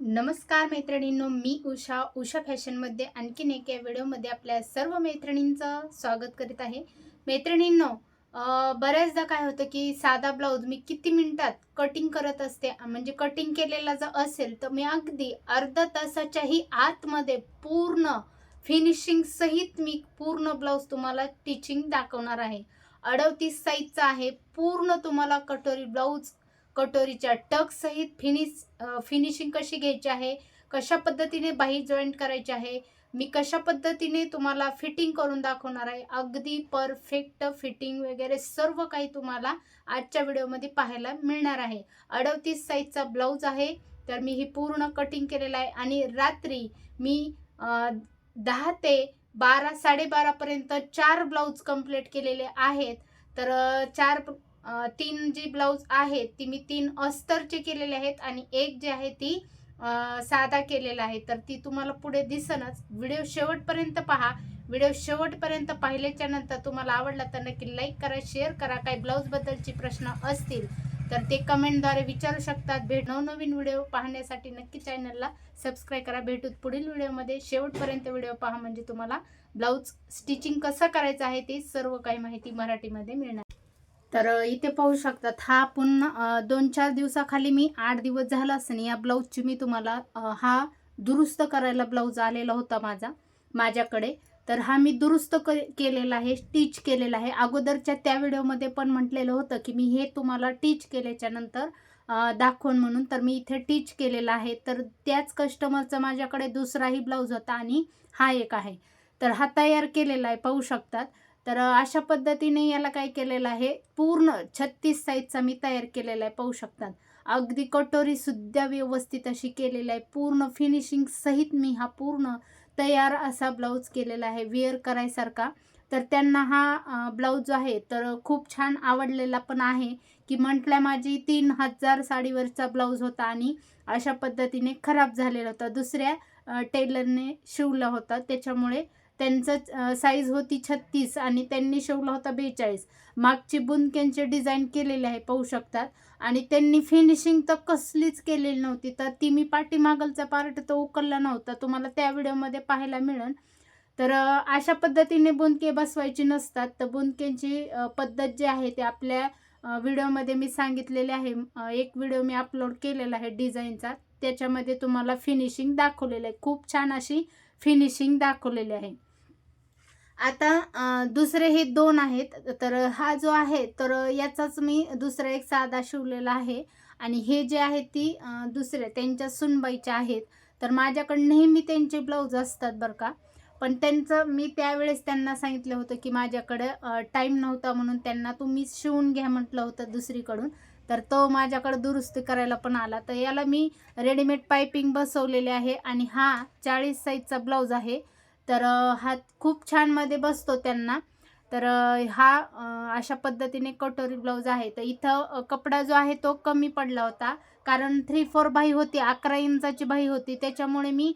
नमस्कार मैत्रिणींनो मी उषा उषा फॅशनमध्ये आणखीन एक या व्हिडिओमध्ये आपल्या सर्व मैत्रिणींचं स्वागत करीत आहे. मैत्रिणींनो बऱ्याचदा काय होतं की साधा ब्लाऊज मी किती मिनिटात कटिंग करत असते म्हणजे कटिंग केलेला जर असेल तर मी अगदी अर्धा तासाच्याही आतमध्ये पूर्ण फिनिशिंग सहित मी पूर्ण ब्लाऊज तुम्हाला टिचिंग दाखवणार आहे. अडवतीस साईजचा आहे पूर्ण तुम्हाला कटोरी ब्लाऊज कटोरीच्या टक सहित फिनिश फिनिशिंग कशी घ्यायची आहे? कशा पद्धतीने बाही जॉईंट करायची आहे? मी कशा पद्धतीने तुम्हाला फिटिंग करून दाखवणार आहे? अगदी परफेक्ट फिटिंग वगैरे सर्व काही तुम्हाला आजच्या व्हिडिओमध्ये पाहायला मिळणार आहे. अडवतीस साईजचा ब्लाऊज आहे तर मी ही पूर्ण कटिंग केलेलं आहे. आणि रात्री मी दहा ते बारा साडेबारापर्यंत चार ब्लाऊज कंप्लीट केलेले आहेत. तर चार तीन जी ब्लाऊज आहेत ती मी तीन अस्तरचे केलेले आहेत आणि एक जी आहे ती साधा केलेला आहे. तर ती तुम्हाला पुढे दिसनच. व्हिडिओ शेवटपर्यंत पहा. व्हिडिओ शेवटपर्यंत पाहिल्याच्या नंतर तुम्हाला आवडला तर नक्की लाईक करा शेअर करा. काही ब्लाऊजबद्दलचे प्रश्न असतील तर ते कमेंटद्वारे विचारू शकतात. भेट नवनवीन व्हिडिओ पाहण्यासाठी नक्की चॅनलला सबस्क्राईब करा. भेटूत पुढील व्हिडिओमध्ये शेवटपर्यंत व्हिडिओ पहा. म्हणजे तुम्हाला ब्लाऊज स्टिचिंग कसं करायचं आहे ते सर्व काही माहिती मराठीमध्ये मिळणार. तर इथे पाहू शकतात हा आपण दोन चार दिवसाखाली मी आठ दिवस झाला असं या ब्लाऊजची मी तुम्हाला हा दुरुस्त करायला ब्लाऊज आलेला होता माझा माझ्याकडे. तर हा मी दुरुस्त क केलेला आहे स्टिच केलेला आहे. अगोदरच्या त्या व्हिडिओमध्ये पण म्हटलेलं होतं की मी हे तुम्हाला टीच केल्याच्यानंतर दाखवून म्हणून तर मी इथे टीच केलेला आहे. तर त्याच कस्टमरचा माझ्याकडे दुसराही ब्लाऊज होता आणि हा एक आहे. तर हा तयार केलेला आहे पाहू शकतात. तर अशा पद्धतीने याला काय केलेलं आहे? पूर्ण छत्तीस साईजचा मी तयार केलेला आहे पाहू शकतात. अगदी कटोरी सुद्धा व्यवस्थित अशी केलेली आहे. पूर्ण फिनिशिंग सहित मी हा पूर्ण तयार असा ब्लाऊज केलेला आहे वेअर करायसारखा. तर त्यांना हा ब्लाऊज जो आहे तर खूप छान आवडलेला पण आहे की म्हटल्या माझी तीन हजार साडीवरचा ब्लाऊज होता आणि अशा पद्धतीने खराब झालेला होता. दुसऱ्या टेलरने शिवला होता. त्याच्यामुळे त्यांचं साईज होती छत्तीस आणि त्यांनी शिवला होता बेचाळीस. मागची बुंदक्यांचे डिझाईन केलेले आहे पाहू शकतात. आणि त्यांनी फिनिशिंग तर कसलीच केलेली नव्हती. तर ती मी पाठीमागलचा पार्ट तर उकलला नव्हता. तुम्हाला त्या व्हिडिओमध्ये पाहायला मिळेल. तर अशा पद्धतीने बुंदके बसवायची नसतात. तर बुंदक्यांची पद्धत जी आहे ते आपल्या व्हिडिओमध्ये मी सांगितलेले आहे. एक व्हिडिओ मी अपलोड केलेला आहे डिझाईनचा त्याच्यामध्ये तुम्हाला फिनिशिंग दाखवलेलं आहे. खूप छान अशी फिनिशिंग दाखवलेली आहे. आता दुसरे हे दोन आहेत तर हा जो आहे तर याचाच मी दुसरा एक साधा शिवलेला आहे. आणि हे जे आहे ती दुसरे त्यांच्या सुनबाईच्या आहेत. तर माझ्याकडे नेहमी त्यांचे ब्लाऊज असतात बरं का. पण त्यांचं मी त्यावेळेस त्यांना सांगितलं होतं की माझ्याकडं टाईम नव्हता म्हणून त्यांना तुम्ही शिवून घ्या म्हटलं होतं दुसरीकडून. तर तो माझ्याकडे दुरुस्ती करायला पण आला. तर याला मी रेडीमेड पायपिंग बसवलेले आहे. आणि हा चाळीस साईजचा ब्लाऊज आहे. तर हा खूप छानमध्ये बसतो त्यांना. तर हा अशा पद्धतीने कटोरी ब्लाऊज आहे. तर इथं कपडा जो आहे तो कमी पडला होता. कारण थ्री फोर बाही होती अकरा इंचाची बाही होती. त्याच्यामुळे मी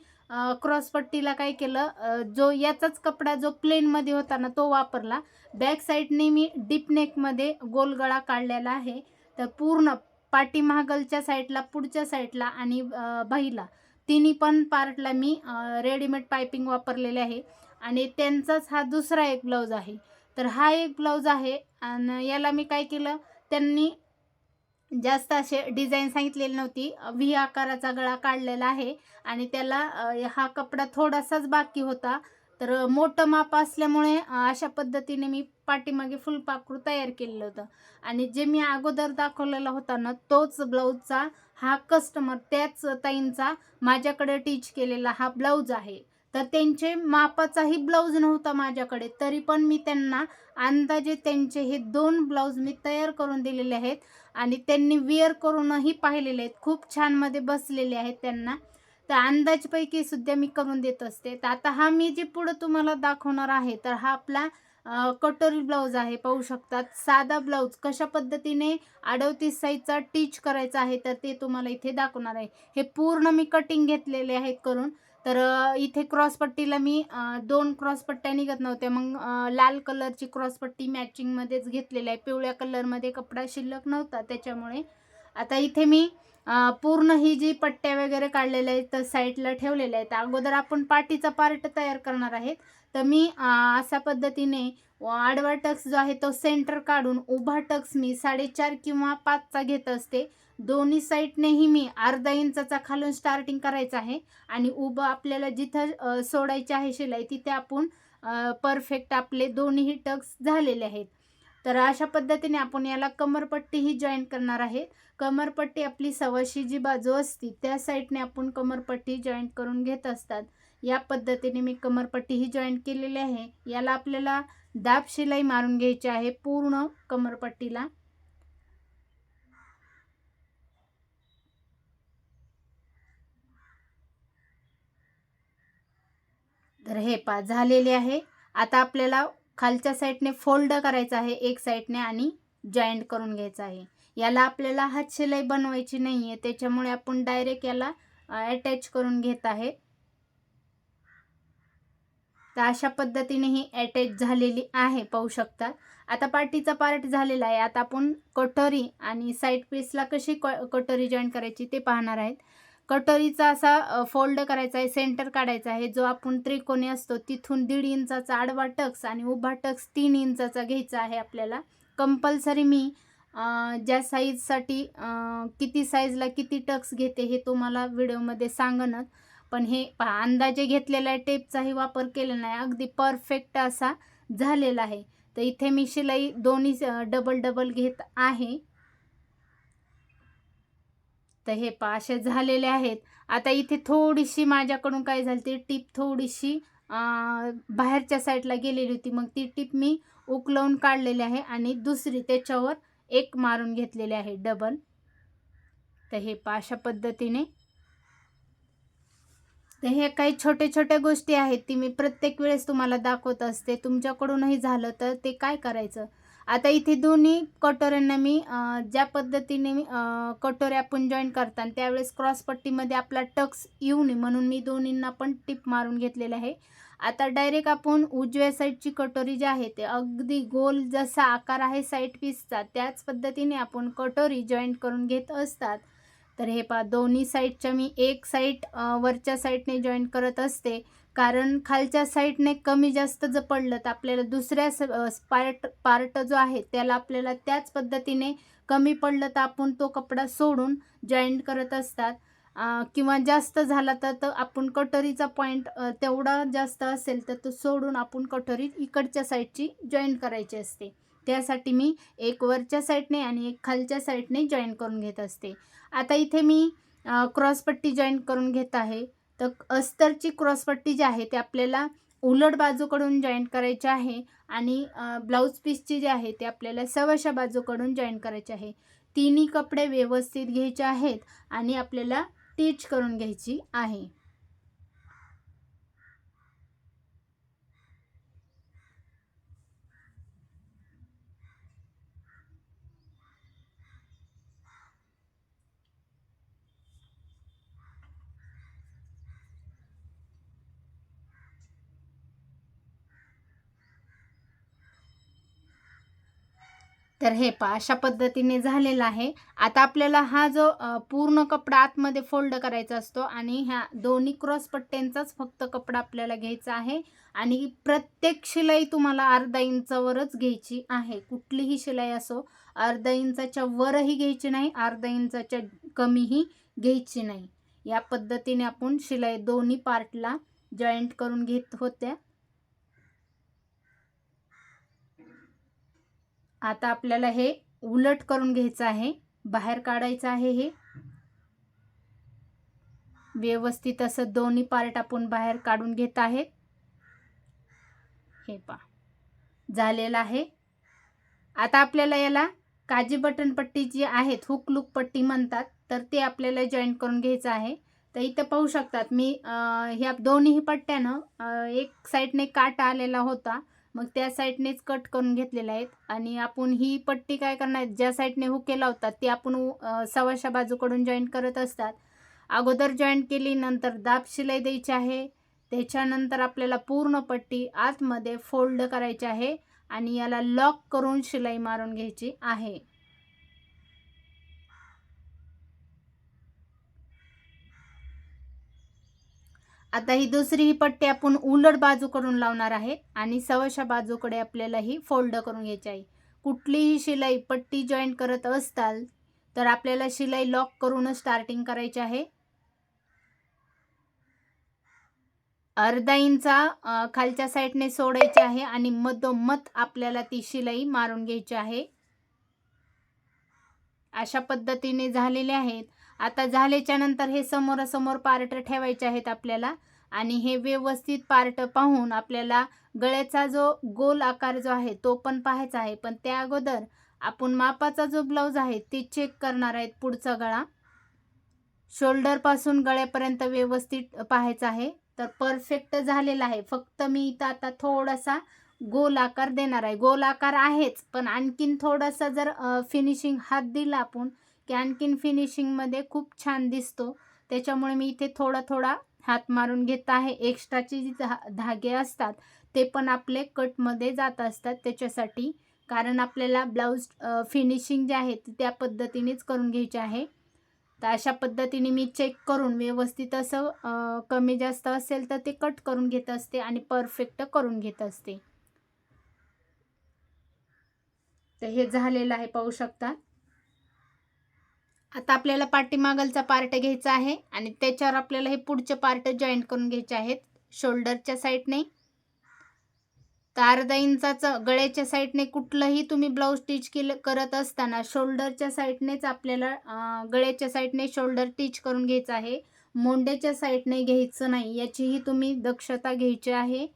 क्रॉसपट्टीला काय केलं जो याचाच कपडा जो प्लेनमध्ये होता ना तो वापरला. बॅक साईडने मी डीप नेकमध्ये गोलगळा काढलेला आहे. तर पूर्ण पाठीमहागलच्या साईडला पुढच्या साईडला आणि बाईला बाहीला तिन्ही पण पार्टला मी रेडीमेड पायपिंग वापरलेले आहे. आणि त्यांचाच हा दुसरा एक ब्लाऊज आहे. तर हा एक ब्लाऊज आहे आणि याला मी काय केलं त्यांनी जास्त असे डिझाईन सांगितलेली नव्हती. व्ही आकाराचा गळा काढलेला आहे आणि त्याला हा कपडा थोडासाच बाकी होता. तर मोठं माप असल्यामुळे अशा पद्धतीने मी पाठीमागे फुलपाखरू तयार केलेलं होतं. आणि जे मी अगोदर दाखवलेला होता ना तोच ब्लाऊजचा हा कस्टमर त्याच ताईंचा माझ्याकडे टीच केलेला हा ब्लाऊज आहे. तर त्यांचे मापाचाही ब्लाऊज नव्हता माझ्याकडे तरी पण मी त्यांना अंदाजे त्यांचे हे दोन ब्लाऊज मी तयार करून दिलेले आहेत. आणि त्यांनी वेअर करूनही पाहिलेले आहेत खूप छानमध्ये बसलेले आहेत त्यांना. तर अंदाजपैकी सुद्धा मी करून देत असते. तर आता हा मी जे पुढं तुम्हाला दाखवणार आहे तर हा आपला कटोरी ब्लाऊज आहे पाहू शकतात. साधा ब्लाऊज कशा पद्धतीने अडवतीस साईजचा टीच करायचा आहे तर ते तुम्हाला इथे दाखवणार आहे. हे पूर्ण मी कटिंग घेतलेले आहेत करून. तर इथे क्रॉसपट्टीला मी दोन क्रॉसपट्ट्या निघत नव्हत्या. मग लाल कलरची क्रॉसपट्टी मॅचिंगमध्येच घेतलेली आहे. पिवळ्या कलरमध्ये कपडा शिल्लक नव्हता त्याच्यामुळे आता इथे मी पूर्ण ही जी पट्ट्या वगैरे काढलेल्या आहेत तर साईडला ठेवलेल्या आहेत. अगोदर आपण पाठीचा पार्ट तयार करणार आहेत. तर मी अशा पद्धतीने आडवा टक्स जो आहे तो सेंटर काढून उभा टक्स मी साडेचार किंवा पाचचा घेत असते. दोन्ही साईडनेही मी अर्धा इंचाचा खालून स्टार्टिंग करायचं आहे. आणि उभं आपल्याला जिथं सोडायची आहे शिलाई तिथे आपण परफेक्ट आपले दोन्हीही टक्स झालेले आहेत. तर अशा पद्धतीने आपण याला कमरपट्टीही जॉईन करणार आहे. कमरपट्टी आपली सवाशी जी बाजू असती त्या साईडने आपण कमरपट्टी जॉईंट करून घेत असतात. या पद्धतीने मी कमरपट्टी ही जॉईंट केलेली आहे. याला आपल्याला दाब शिलाई मारून घ्यायची आहे पूर्ण कमरपट्टीला. तर हे पा झालेले आहे. आता आपल्याला खालच्या साईडने फोल्ड करायचं आहे एक साईडने आणि जॉईंट करून घ्यायचं आहे. याला आपल्याला हात शिलाई बनवायची नाही आहे त्याच्यामुळे आपण डायरेक्ट याला अटॅच करून घेत आहे. तर अशा पद्धतीने ही अटॅच झालेली आहे पाहू शकता. आता पार्टीचा पार्ट झालेला आहे. आता आपण कटोरी आणि साईड पीसला कशी क कटोरी जॉईन करायची ते पाहणार आहेत. कटोरीचा असा फोल्ड करायचा आहे सेंटर काढायचा आहे. जो आपण त्रिकोणी असतो तिथून दीड इंचाचा आडवा टक्स आणि उभा टक्स तीन इंचाचा घ्यायचा आहे आपल्याला. कंपल्सरी मी ज्या साईजसाठी किती साईजला किती टक्स घेते हे तुम्हाला व्हिडिओमध्ये सांगणच पण हे पहा अंदाजे घेतलेल्या टेपचाही वापर केला नाही अगदी परफेक्ट असा झालेला आहे. तर इथे मी शिलाई दोन्ही डबल डबल घेत आहे. तर हे पा असे झालेले आहेत. आता इथे थोडीशी माझ्याकडून काय झाली ती टीप थोडीशी बाहेरच्या साईडला गेलेली होती. मग ती टीप मी उकलवून काढलेली आहे. आणि दुसरी त्याच्यावर एक मारून घेतलेले आहे डबल तर हे पा अशा पद्धतीने. तर हे काही छोटे छोट्या गोष्टी आहेत ती मी प्रत्येक वेळेस तुम्हाला दाखवत असते. तुमच्याकडूनही झालं तर ते काय करायचं? आता इथे दोन्ही कटोऱ्यांना मी ज्या पद्धतीने मी कटोऱ्या आपण जॉईन करतात त्यावेळेस क्रॉसपट्टीमध्ये आपला टक्स येऊ नये म्हणून मी दोन्हींना पण टिप मारून घेतलेलं आहे. आता डायरेक्ट आपण उजव्या साईडची कटोरी जी आहे ते अगदी गोल जसा आकार आहे साईड पीसचा त्याच पद्धतीने आपण कटोरी जॉईंट करून घेत असतात. तर हे पा दोन्ही साईडच्या मी एक साईड वरच्या साईडने जॉईंट करत असते. कारण खालच्या साईडने कमी जास्त जर पडलं तर आपल्याला दुसऱ्या स पार्ट पार्ट जो आहे त्याला आपल्याला त्याच पद्धतीने कमी पडलं तर आपण तो कपडा सोडून जॉईंट करत असतात. किंवा जास्त झाला तर तर आपण कटोरीचा पॉईंट तेवढा जास्त असेल तर तो सोडून आपण कटोरी इकडच्या साईडची जॉईन करायची असते. त्यासाठी मी एक वरच्या साईडने आणि एक खालच्या साईडने जॉईन करून घेत असते. आता इथे मी क्रॉसपट्टी जॉईन करून घेत आहे. तर अस्तरची क्रॉसपट्टी जी आहे ती आपल्याला उलट बाजूकडून जॉईन करायची आहे आणि ब्लाऊज पीसची जी आहे ती आपल्याला सवशा बाजूकडून जॉईन करायची आहे. तिन्ही कपडे व्यवस्थित घ्यायचे आहेत आणि आपल्याला टीच करून घ्यायची आहे. तर हे पा अशा पद्धतीने झालेला आहे. आता आपल्याला हा जो पूर्ण कपडा आतमध्ये फोल्ड करायचा असतो आणि ह्या दोन्ही क्रॉस पट्ट्यांचाच फक्त कपडा आपल्याला घ्यायचा आहे आणि प्रत्येक शिलाई तुम्हाला अर्धा इंचावरच घ्यायची आहे. कुठलीही शिलाई असो अर्धा इंचाच्या वरही घ्यायची नाही अर्धा इंचाच्या कमीही घ्यायची नाही. या पद्धतीने आपण शिलाई दोन्ही पार्टला जॉईंट करून घेत होत्या. आता आपल्याला हे उलट करून घ्यायचं आहे. बाहेर काढायचं आहे हे. व्यवस्थित असं दोन्ही पार्ट आपण बाहेर काढून घेत आहेत हे पा झालेलं आहे. आता आपल्याला याला काजी बटन पट्टी जी आहेत हुक लुक पट्टी म्हणतात तर ते आपल्याला जॉईन करून घ्यायचं आहे. तर इथं पाहू शकतात मी ह्या दोन्ही पट्ट्यानं एक साईडने काटा आलेला होता. मग त्या साईडनेच कट करून घेतलेल्या आहेत. आणि आपण ही पट्टी काय करणार ज्या साईडने हुके लावतात ती आपण सवाशा बाजूकडून जॉईन करत असतात. अगोदर जॉईंट केली नंतर दाब शिलाई द्यायची आहे. त्याच्यानंतर आपल्याला पूर्ण पट्टी आतमध्ये फोल्ड करायची आहे. आणि याला लॉक करून शिलाई मारून घ्यायची आहे. आता ही दुसरी ही पट्टी आपण उलट बाजूकडून लावणार आहे आणि सवाशा बाजूकडे आपल्याला ही फोल्ड करून घ्यायची आहे. कुठलीही शिलाई पट्टी जॉईंट करत असताल तर आपल्याला शिलाई लॉक करूनच स्टार्टिंग करायची आहे. अर्धा इंचा खालच्या साईडने सोडायची आहे आणि मधोमध आपल्याला ती शिलाई मारून घ्यायची आहे. अशा पद्धतीने झालेले आहेत. आता झाल्याच्यानंतर हे समोरासमोर पार्ट ठेवायचे आहेत आपल्याला. आणि हे व्यवस्थित पार्ट पाहून आपल्याला गळ्याचा जो गोल आकार जो आहे तो पण पाहायचा आहे. पण त्या अगोदर आपण मापाचा जो ब्लाऊज आहे ते चेक करणार आहेत पुढचा गळा. शोल्डरपासून गळ्यापर्यंत व्यवस्थित पाहायचा आहे. तर परफेक्ट झालेला आहे. फक्त मी इथं आता थोडासा गोल आकार देणार आहे. गोल आकार आहेच पण आणखीन थोडासा जर फिनिशिंग हात दिला आपण कॅनकिन फिनिशिंगमध्ये खूप छान दिसतो. त्याच्यामुळे मी इथे थोडा थोडा हात मारून घेत आहे. एक्स्ट्राचे जे धा धागे असतात ते पण आपले कटमध्ये जात असतात त्याच्यासाठी. कारण आपल्याला ब्लाऊज फिनिशिंग जे आहे ते त्या पद्धतीनेच करून घ्यायचे आहे. तर अशा पद्धतीने मी चेक करून व्यवस्थित असं कमी जास्त असेल तर ते कट करून घेत असते आणि परफेक्ट करून घेत असते. तर हे झालेलं आहे पाहू शकता. आता आपल्याला पाठीमागलचा पार्ट घ्यायचा आहे आणि त्याच्यावर आपल्याला हे पुढचे पार्ट जॉईंट करून घ्यायचे आहेत. शोल्डरच्या साईडने तर अर्धा इंचाचं गळ्याच्या साईडने कुठलंही तुम्ही ब्लाऊज स्टिच केलं करत असताना शोल्डरच्या साईडनेच आपल्याला गळ्याच्या साईडने शोल्डर स्टिच करून घ्यायचं आहे. मोंड्याच्या साईडने घ्यायचं नाही याचीही तुम्ही दक्षता घ्यायची आहे.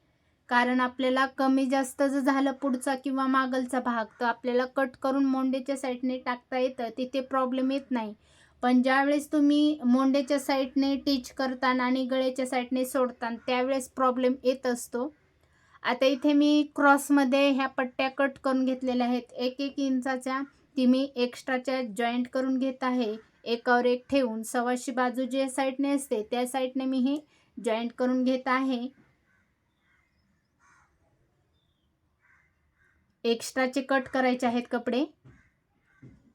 कारण आपल्याला कमी जास्त जर झालं पुढचा किंवा मागलचा भाग तर आपल्याला कट करून मोंड्याच्या साईडने टाकता येतं. तिथे प्रॉब्लेम येत नाही. पण ज्यावेळेस तुम्ही मोंड्याच्या साईडने टीच करताना आणि गळ्याच्या साईडने सोडताना त्यावेळेस प्रॉब्लेम येत असतो. आता इथे मी क्रॉसमध्ये ह्या पट्ट्या कट करून घेतलेल्या आहेत. एक एक इंचाच्या ती मी एक्स्ट्राच्या जॉईंट करून घेत आहे. एकावर एक ठेवून सव्वाशे बाजू जे साईडने असते त्या साईडने मी हे जॉईंट करून घेत आहे. एक्स्ट्राचे कट करायचे आहेत कपडे.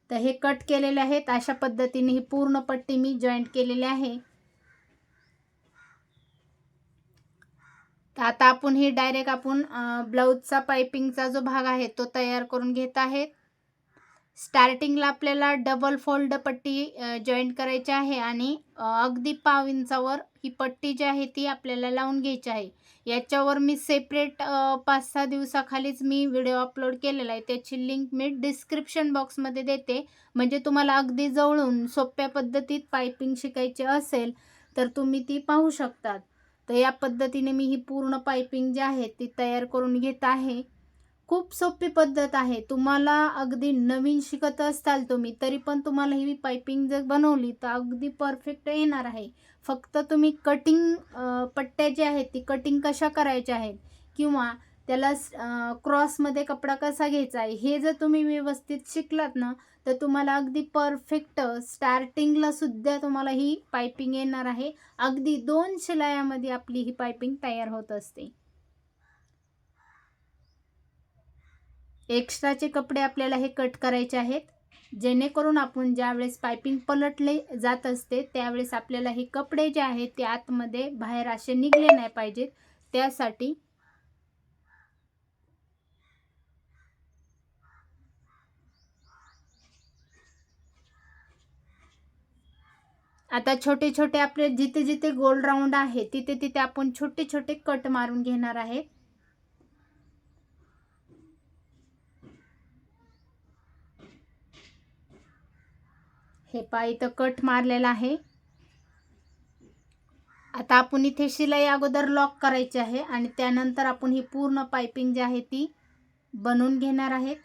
तर हे कट केलेले आहेत. अशा पद्धतीने ही पूर्ण पट्टी मी जॉईंट केलेली आहे. तर आता आपण हे डायरेक्ट आपण ब्लाऊजचा पायपिंगचा जो भाग आहे तो तयार करून घेत आहेत. स्टार्टिंगला आपल्याला डबल फोल्ड पट्टी जॉईंट करायची आहे आणि अगदी पाव इंचावर ही पट्टी जी आहे ती आपल्याला लावून घ्यायची आहे. याच्यावर मी सेपरेट पाच सहा दिवसाखालीच मी व्हिडिओ अपलोड केलेला आहे. त्याची लिंक मी डिस्क्रिप्शन बॉक्समध्ये देते. म्हणजे तुम्हाला अगदी जवळून सोप्या पद्धतीत पायपिंग शिकायची असेल तर तुम्ही ती पाहू शकतात. तर या पद्धतीने मी ही पूर्ण पायपिंग जी आहे ती तयार करून घेत आहे. खूप सोपी पद्धत आहे. तुम्हाला अगदी नवीन शिकत असताल तुम्ही तरी पण तुम्हाला ही पायपिंग जर बनवली तर अगदी परफेक्ट येणार आहे. फक्त तुम्ही कटिंग पट्ट्या ज्या आहेत ती कटिंग कशा करायच्या आहेत किंवा त्याला क्रॉसमध्ये कपडा कसा घ्यायचा आहे हे जर तुम्ही व्यवस्थित शिकलात ना तर तुम्हाला अगदी परफेक्ट स्टार्टिंगला सुद्धा तुम्हाला ही पायपिंग येणार आहे. अगदी दोन शिलायामध्ये आपली ही पायपिंग तयार होत असते. एक्स्ट्राचे कपडे आपल्याला हे कट करायचे आहेत. जेणेकरून आपण ज्यावेळेस पायपिंग पलटले जात असते त्यावेळेस आपल्याला हे कपडे जे आहेत ते आतमध्ये बाहेर असे निघले नाही पाहिजेत. त्यासाठी आता छोटे छोटे आपले जिथे जिथे गोल राऊंड आहे तिथे तिथे आपण छोटे छोटे कट मारून घेणार आहेत हे पा इथं कट मारलेला आहे. आता आपण इथे शिलाई अगोदर लॉक करायची आहे आणि त्यानंतर आपण ही पूर्ण पायपिंग जी आहे ती बनवून घेणार आहेत.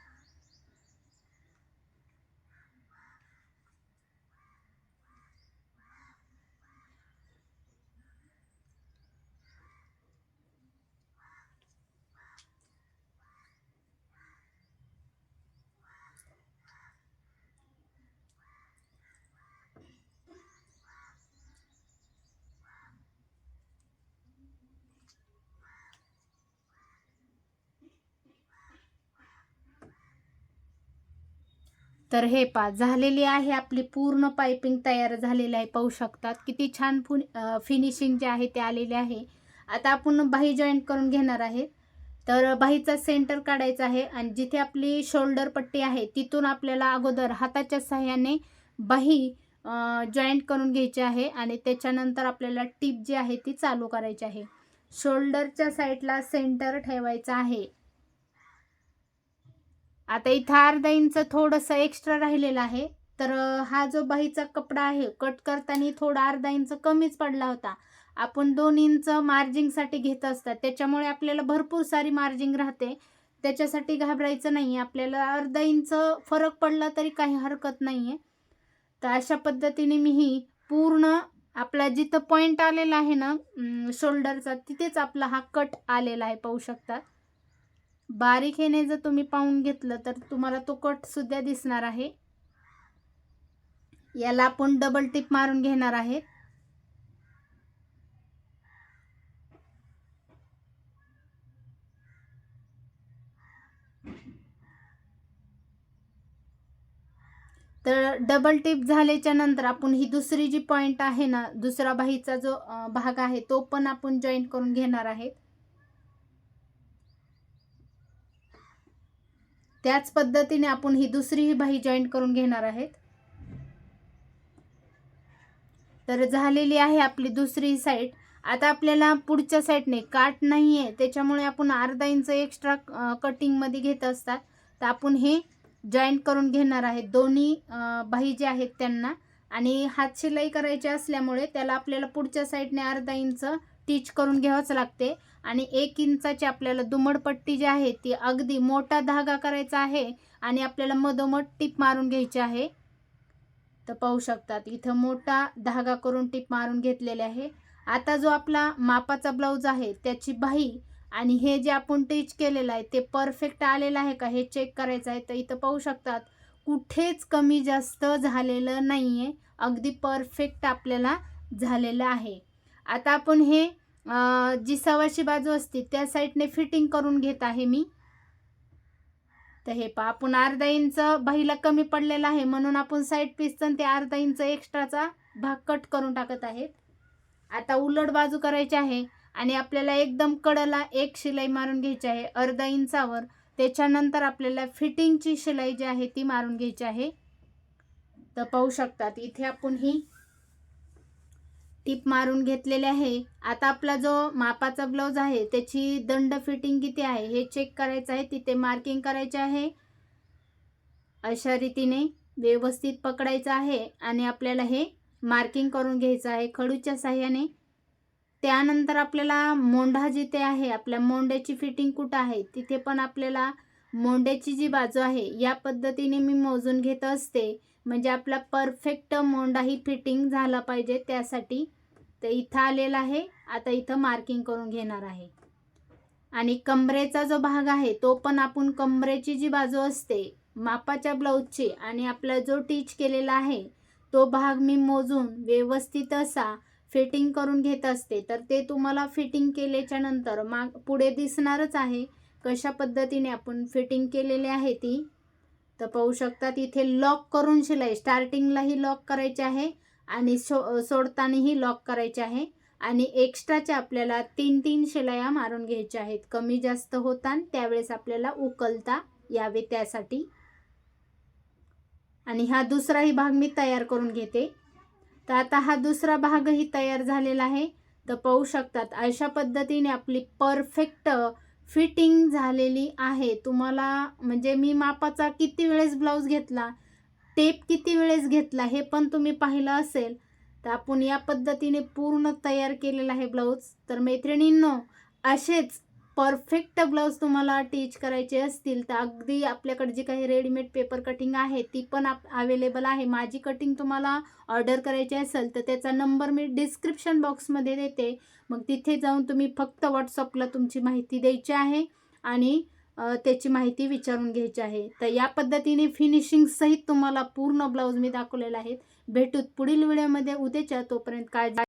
तर हे पा झालेली आहे आपली पूर्ण पायपिंग तयार झालेली आहे पाहू शकतात. किती छान फुन फिनिशिंग जे आहे ते आलेले आहे. आता आपण बाही जॉईंट करून घेणार आहे. तर बाहीचा सेंटर काढायचा आहे आणि जिथे आपली शोल्डर पट्टी आहे तिथून आपल्याला अगोदर हाताच्या सहाय्याने बाही जॉईंट करून घ्यायची आहे आणि त्याच्यानंतर आपल्याला टीप जी आहे ती चालू करायची आहे. शोल्डरच्या साईडला सेंटर ठेवायचा आहे. आता इथं अर्धा इंच थोडंसं एक्स्ट्रा राहिलेलं आहे. तर हा जो बाहीचा कपडा आहे कट करताना थोडा अर्धा इंच कमीच पडला होता. आपण दोन इंच मार्जिंगसाठी घेत असतात. त्याच्यामुळे आपल्याला भरपूर सारी मार्जिंग राहते. त्याच्यासाठी घाबरायचं नाही आपल्याला अर्धा इंच फरक पडला तरी काही हरकत नाही आहे तर अशा पद्धतीने मी ही पूर्ण आपला जिथं पॉईंट आलेला आहे ना शोल्डरचा तिथेच आपला हा कट आलेला आहे. पाहू शकतात बारीक हेने जर तुम्ही पाहून घेतलं तर तुम्हाला तो कट सुद्धा दिसणार आहे. याला आपण डबल टिप मारून घेणार आहे. तर डबल टिप झाल्याच्यानंतर आपण ही दुसरी जी पॉइंट आहे ना दुसरा बाहीचा जो भाग आहे तो पण आपण जॉईन करून घेणार आहेत त्याच पद्धतीने आपण ही दुसरी ही बाही जॉईंट करून घेणार आहेत. तर झालेली आहे आपली दुसरी साईड आता आपल्याला पुढच्या साईडने काट नाही आहे त्याच्यामुळे आपण अर्धा इंच एक्स्ट्रा कटिंगमध्ये घेत असतात. तर आपण हे जॉईंट करून घेणार आहेत. दोन्ही बाही जे आहेत त्यांना. आणि हात शिलाई करायची असल्यामुळे त्याला आपल्याला पुढच्या साईडने अर्धा इंच टीच करून घ्यावंच लागते. आणि एक इंचाची आपल्याला दुमडपट्टी जी आहे ती अगदी मोठा धागा करायचा आहे आणि आपल्याला मधोमध टीप मारून घ्यायची आहे. तर पाहू शकतात इथं मोठा धागा करून टीप मारून घेतलेले आहे. आता जो आपला मापाचा ब्लाऊज आहे त्याची बाही आणि हे जे आपण टीच केलेलं आहे ते परफेक्ट आलेलं आहे का हे चेक करायचं आहे. तर इथं पाहू शकतात कुठेच कमी जास्त झालेलं नाही आहे अगदी परफेक्ट आपल्याला झालेलं आहे. आता आपण हे जी सवाशी बाजू असते त्या साईडने फिटिंग करून घेत आहे मी. तर हे पहा आपण अर्धा इंच बाहीला कमी पडलेला आहे म्हणून आपण साईड पीसचं ते अर्धा इंच एक्स्ट्राचा भाग कट करून टाकत आहेत. आता उलट बाजू करायची आहे आणि आपल्याला एकदम कडला एक शिलाई मारून घ्यायची आहे अर्धा इंचावर. त्याच्यानंतर आपल्याला फिटिंगची शिलाई जी आहे ती मारून घ्यायची आहे. तर पाहू शकतात इथे आपण ही टिप मारून घेतलेले आहे. आता आपला जो मापाचा ब्लाऊज आहे त्याची दंड फिटिंग किती आहे हे चेक करायचं आहे. तिथे मार्किंग करायचे आहे. अशा रीतीने व्यवस्थित पकडायचं आहे आणि आपल्याला हे मार्किंग करून घ्यायचं आहे खडूच्या साह्याने. त्यानंतर आपल्याला मोंढा जिथे आहे आपल्या मोंड्याची फिटिंग कुठं आहे तिथे पण आपल्याला मोंड्याची जी बाजू आहे या पद्धतीने मी मोजून घेत असते. म्हणजे आपला परफेक्ट मोंडाही फिटिंग झाला पाहिजे त्यासाठी. तर इथं आलेला आहे. आता इथं मार्किंग करून घेणार आहे. आणि कमरेचा जो भाग आहे तो पण आपण कमरेची जी बाजू असते मापाच्या ब्लाऊजची आणि आपला जो टीच केलेला आहे तो भाग मी मोजून व्यवस्थित असा फिटिंग करून घेत असते. तर ते तुम्हाला फिटिंग केल्याच्यानंतर माग पुढे दिसणारच आहे कशा पद्धतीने आपण फिटिंग केलेली आहे ती. तर पाहू शकतात इथे लॉक करून शिलाई. स्टार्टिंगलाही लॉक करायची आहे आणि सो सोडतानाही लॉक करायचे आहे. आणि एक्स्ट्राच्या आपल्याला तीन तीन शिलाया मारून घ्यायच्या आहेत. कमी जास्त होता त्यावेळेस आपल्याला उकलता यावे त्यासाठी. आणि हा दुसराही भाग मी तयार करून घेते. तर आता हा दुसरा भागही तयार झालेला आहे. तर पाहू शकतात अशा पद्धतीने आपली परफेक्ट फिटिंग झालेली आहे. तुम्हाला म्हणजे मी मापाचा किती वेळेस ब्लाऊज घेतला टेप किती वेळेस घेतला हे पण तुम्ही पाहिलं असेल. तर आपण या पद्धतीने पूर्ण तयार केलेला आहे ब्लाऊज. तर मैत्रिणींनो असेच परफेक्ट ब्लाऊज तुम्हाला टीच करायचे असतील तर अगदी आपल्याकडे जी काही रेडीमेड पेपर कटिंग आहे ती पण आप अवेलेबल आहे. माझी कटिंग तुम्हाला ऑर्डर करायची असेल तर त्याचा नंबर मी डिस्क्रिप्शन बॉक्समध्ये देते. मग तिथे जाऊन तुम्ही फक्त व्हॉट्सअपला तुमची माहिती द्यायची आहे आणि त्याची माहिती विचारून घ्यायची आहे. तर या पद्धतीने फिनिशिंगसहित तुम्हाला पूर्ण ब्लाऊज मी दाखवलेला आहे. भेटूत पुढील व्हिडिओमध्ये. उद्याच्या तोपर्यंत काय